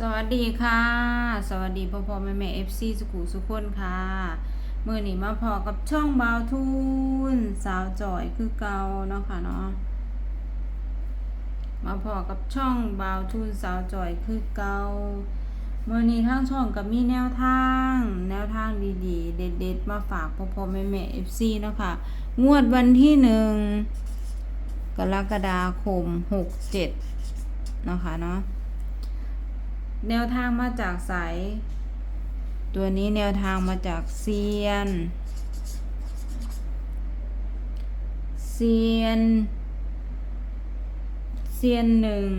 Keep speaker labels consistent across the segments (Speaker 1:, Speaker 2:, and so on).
Speaker 1: สวัสดีค่ะ สวัสดีพ่อพ่อแม่แม่เอฟซีสุขุสุขคนค่ะมือหนีมาพอกับช่องบาวทุนสาวจ่อยคือเก่าเนาะค่ะเนาะมาพอกับช่องบาวทุนสาวจ่อยคือเก่ามื่อนี้ทางช่องกับมีแนวทาง แนวทางดีๆ เด็ดๆ มาฝากพ่อพ่อแม่แม่เอฟซีเนาะค่ะงวดวันที่หนึ่งกรกฎาคมหกเจ็ดเนาะค่ะเนาะ แนวทางมาจากสาย ตัวนี้แนวทางมาจากเซียน เซียน เซียนหนึ่ง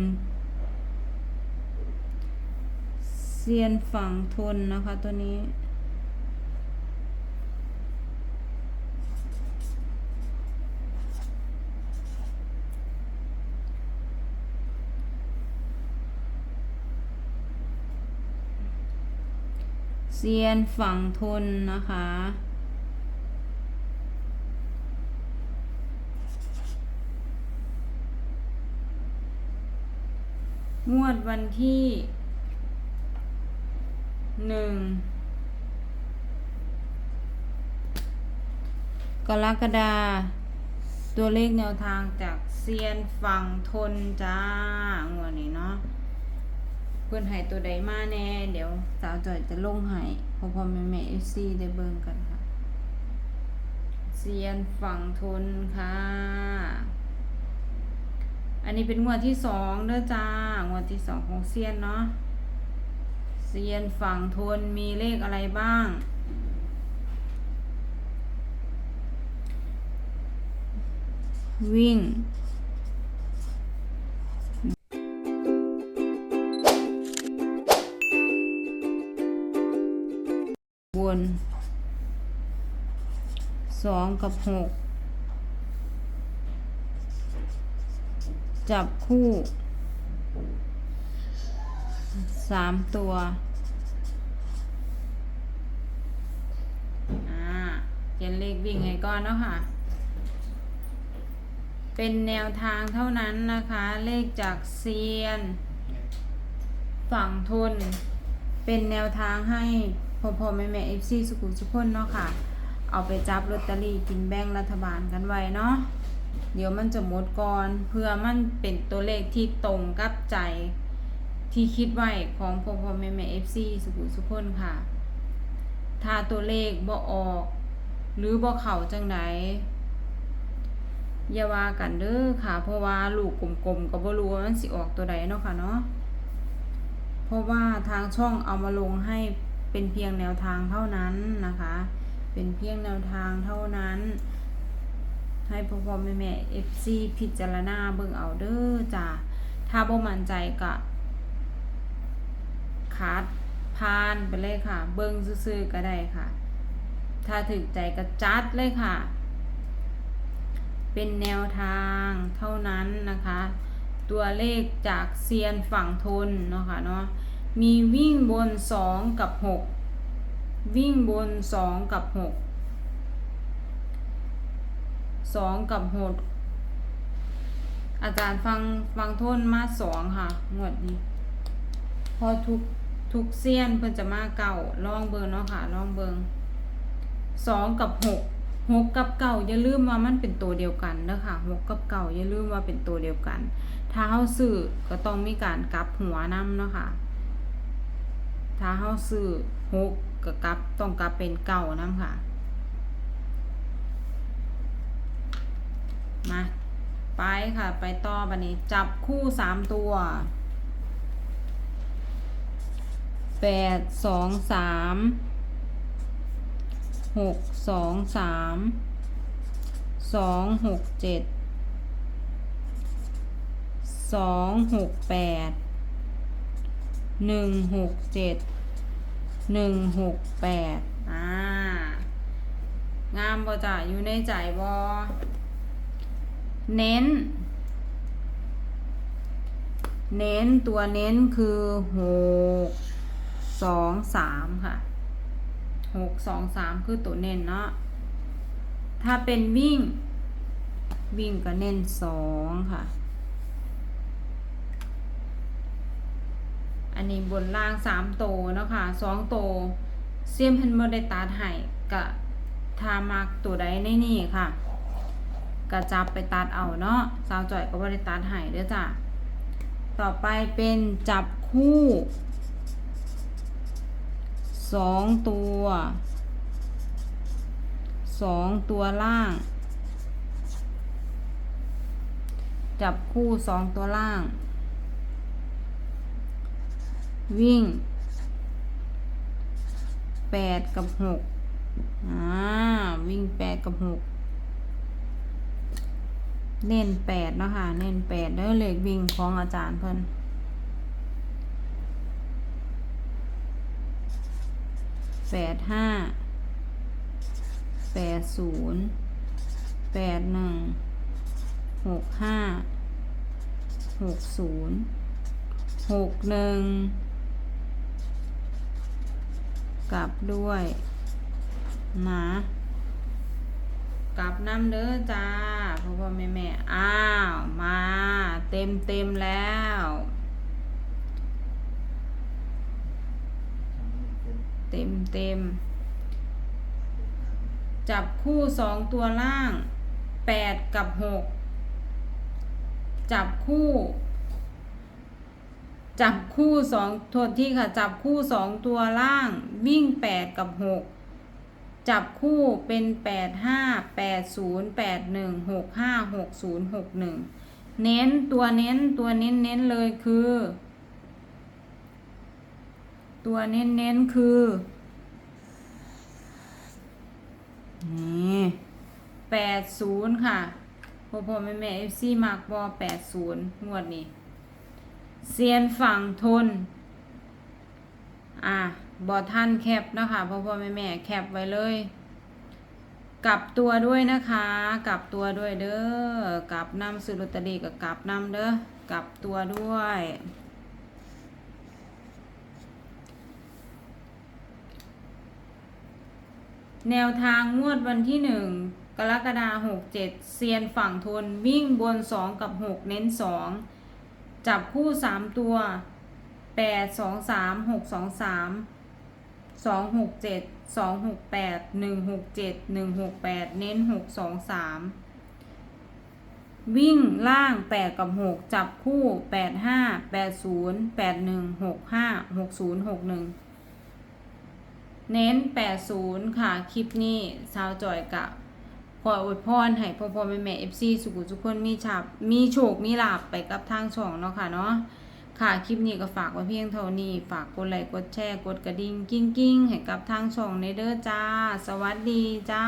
Speaker 1: เซียนฝั่งทนนะคะตัวนี้ เซียนฝั่งทนนะคะ งวดวันที่หนึ่งกรกฎาตัวเลขแนวทางจากเซียนฝั่งทนจ้างว เพื่อนให้ตัวใดมาแน่ เดี๋ยวสาวจอยจะลงให้พอพอแม่แม่เอฟซีได้เบิ่งกันค่ะเซียนฝั่งทนค่ะ อันนี้เป็นงวดที่สองเด้อจ้างวดที่สองของเซียนเนาะเซียนฝั่งทนมีเลขอะไรบ้างวิ่ง นสองกับหกจับคู่สามตัวอ่าเขียนเลขวิ่งให้ก่อนเนาะค่ะ เป็นแนวทางเท่านั้นนะคะ เลขจากเซียน ฝั่งทุน เป็นแนวทางให้พ่อพ่อแม่แม่เอฟซีสุขุมสุขคนเนาะค่ะ เอาไปจับลอตเตอรี่กินแบ่งรัฐบาลกันไว้เนาะเดี๋ยวมันจะหมดก่อนเพื่อมันเป็นตัวเลขที่ตรงกับใจที่คิดไว้ของพ่อพ่อแม่แม่เอฟซีสุขุมสุขคนค่ะ ถ้าตัวเลขบ่ออก หรือบ่เข่าจังไหนอย่าว่ากันเด้อค่ะ เพราะว่าลูกกลมๆก็บ่รู้ว่ามันสิออกตัวใดเนาะค่ะเนาะ เพราะว่าทางช่องเอามาลงให้เป็นเพียงแนวทางเท่านั้นนะคะ เป็นเพียงแนวทางเท่านั้น ให้พ่อพ่อแม่แม่เอฟซีพิจารณาเบิ่งเอาเด้อจ้าถ้าบ่มั่นใจก็คัดพานไปเลยค่ะ เบิ่งซื่อๆก็ได้ค่ะ ถ้าถึกใจก็จัดเลยค่ะ เป็นแนวทางเท่านั้นนะคะ ตัวเลขจากเซียนฝั่งทนเนาะค่ะเนาะมีวิ่งบนสองกับหกวิ่งบนสองกับหกสองกับหกอาจารย์ฟังฟังทนมาสองค่ะ งวดนี้ พอทุกทุกเซียนเพิ่นจะมาเก่าลองเบิงเนาะค่ะลองเบิงสองกับหก หกกับเก่าอย่าลืมว่ามันเป็นตัวเดียวกันเด้อค่ะหกกับเก่าอย่าลืมว่าเป็นตัวเดียวกัน ถ้าเฮาซื้อก็ต้องมีการกลับหัวนํเนาะค่ะถ้าเฮาซื้อหกก็กลับต้องกลับเป็นเก่านํค่ะ มาไปค่ะ ไปต่อบันนี้จับคู่สามตัวแปดสองสาม หกสองสามสองหกเจ็ดสองหกแปดหนึ่งหกเจ็ดหนึ่งหกแปดอ่างามบ่จ้ะอยู่ในใจบ่เน้น เน้นตัวเน้นคือหกสองสามค่ะ หกสองสามคือตัวเน้นเนาะถ้าเป็นวิ่ง วิ่งก็เน้นสองค่ะ อันนี้บนล่างสามโตเนาะค่ะสองโตเสียมเพิ่นบ่ได้ตัดให้กะทามักตัวใดในนี่ค่ะกะจับไปตัดเอาเนาะสาวจ่อยก็บ่ได้ตัดให้เด้อจ้ะต่อไปเป็นจับคู่ สองตัวสองตัวล่าง จับคู่สองตัวล่าง วิ่งแปดกับหกอ่าวิ่งแปดกับหกเน้นแปดเนาะค่ะเน้นแปดเด้อเลขวิ่งของอาจารย์เพิ่น แปดห้าแปดศูนย์แปดหนึ่งหกห้าหกศูนย์หกหนึ่งกลับด้วยนะกลับน้ำเด้อจ้าพ่อพ่อแม่แม่อ้าว มาเต็มเต็มแล้ว เต็มเต็ม จับคู่สองตัวล่างแปดกับหกจับคู่ จับคู่สองโทษที่ค่ะจับคู่สองตัวล่าง วิ่งแปดกับหกจับคู่เป็นแปดห้าแปดศูนย์แปดหนึ่งหกห้าหกศูนย์หกหนึ่งเน้นตัวเน้นตัวเน้นเน้นเลยคือ ตัวเน้นเน้นคือ นี่แปดศูนย์ค่ะพ่อพ่อแม่แม่เอฟซีมากบอแปดศูนย์งวดนี้เซียนฝั่งทน อะบอท่านแคปนะคะพ่อพ่อแม่แม่แคปไว้เลย กลับตัวด้วยนะคะ กลับตัวด้วยเด้อ กลับนำซื้อลอตเตอรี่กับกลับนำเด้อ กลับตัวด้วย แนวทางงวดวันที่ 1 กรกฎาคม67 เซียนฝั่งทนวิ่งบน 2 กับ 6 เน้น 2 จับคู่ 3 ตัว 8 2 3 6 2 3 2 6 7 2 6 8 1 6 7 1 6 8 เน้น 6 2 3 วิ่งล่าง 8 กับ 6 จับคู่ 8 5 8 0 8 1 6 5 6 0 6 1 เน้น 80 ค่ะ คลิปนี้สาวจอยกับขออวยพรให้พ่อพ่อแม่แม่ FC สุขุทุกคนมีฉับมีโชค มีลาบไปกับทางช่องเนาะค่ะเนาะค่ะ คลิปนี้ก็ฝากไว้เพียงเท่านี้ ฝากกดไลค์กดแชร์กดกระดิ่งกิ้งกิ้งให้กับทางช่องในเด้อจ้า สวัสดีจ้า